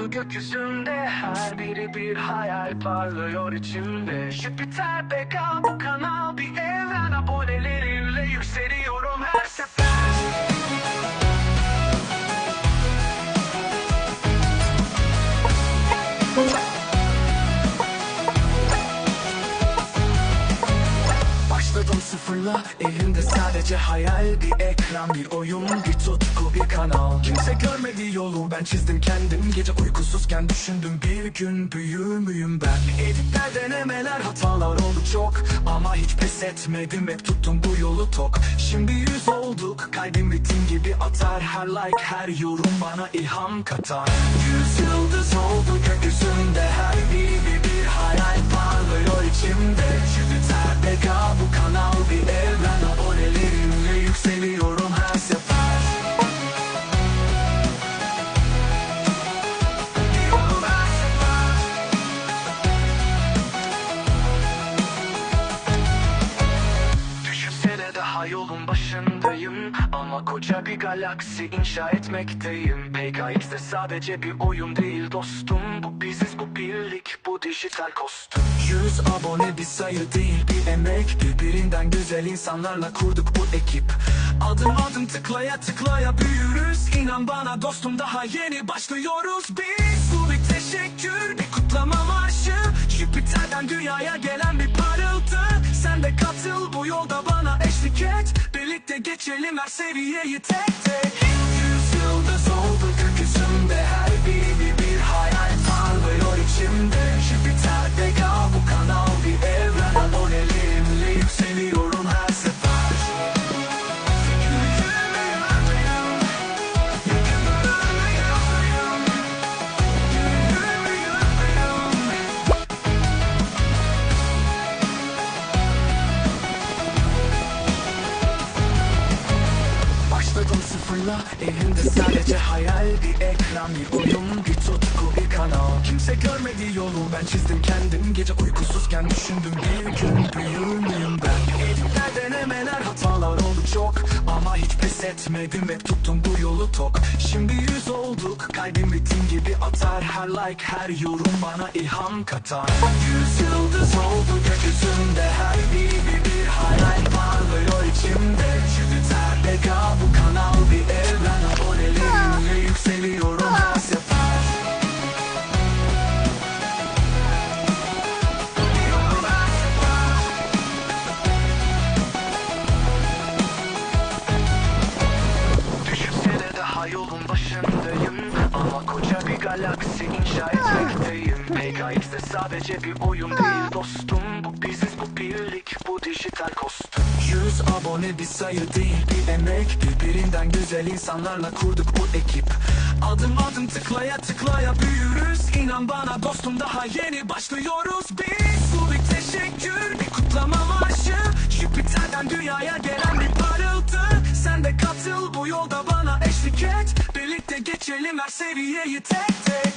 oldu gökyüzünde Her biri bir hayal parlıyor içimde. Jüpiter Beka bu kanal bir evren. Abonelerinle yükseliyorum her sefer. Başladım sıfırla Elimde sadece hayal Bir ekran bir oyun bir tutku bir kanal. Kimse görmedi yolu ben çizdim kendim. Gece uykusuzken düşündüm bir gün büyür müyüm ben? Editler denemeler hatalar oldu çok Ama hiç pes etmedim. Hep tuttum bu yolu tok. Şimdi yüz olduk kalbim ritim gibi atar. Her like her yorum bana ilham katar. Yüz yıldız oldu gökyüzünde daha yolun başındayım Ama koca bir galaksi inşa etmekteyim. PKX'de sadece bir oyun değil dostum. Bu biziz bu birlik bu dijital kostüm. Yüz abone bir sayı değil bir emek. Birbirinden güzel insanlarla kurduk bu ekip. Adım adım tıklaya tıklaya büyürüz. İnan bana dostum daha yeni başlıyoruz biz. Bu bir teşekkür bir kutlama marşı. Jüpiter'den dünyaya gelen bir parıltı. Sen de katıl bu yolda bana eşlik et Birlikte geçelim her seviyeyi tek tek Sıfırla Elimde sadece hayal bir ekran Bir oyun bir tutku bir kanal. Kimse görmedi yolu ben çizdim kendim. Gece uykusuzken düşündüm bir gün büyür müyüm ben. Editler denemeler hatalar oldu çok. Ama hiç pes etmedim hep tuttum bu yolu tok. Şimdi yüz olduk kalbim ritim gibi atar. Her like her yorum bana ilham katar. Yüz yıldız oldu gökyüzünde Her biri bir yolun başındayım. Ama koca bir galaksi inşa etmekteyim. PKX'de sadece bir oyun değil dostum. Bu biziz bu birlik bu dijital kostüm. Yüz abone bir sayı değil bir emek. Birbirinden güzel insanlarla kurduk bu ekip. Adım adım tıklaya tıklaya büyürüz. İnan bana dostum daha yeni başlıyoruz biz. Bu bir teşekkür bir kutlama marşı. Jüpiter'den dünyaya gelen bir parıltı. Sen de katıl bu yolda Birlikte geçelim her seviyeyi tek tek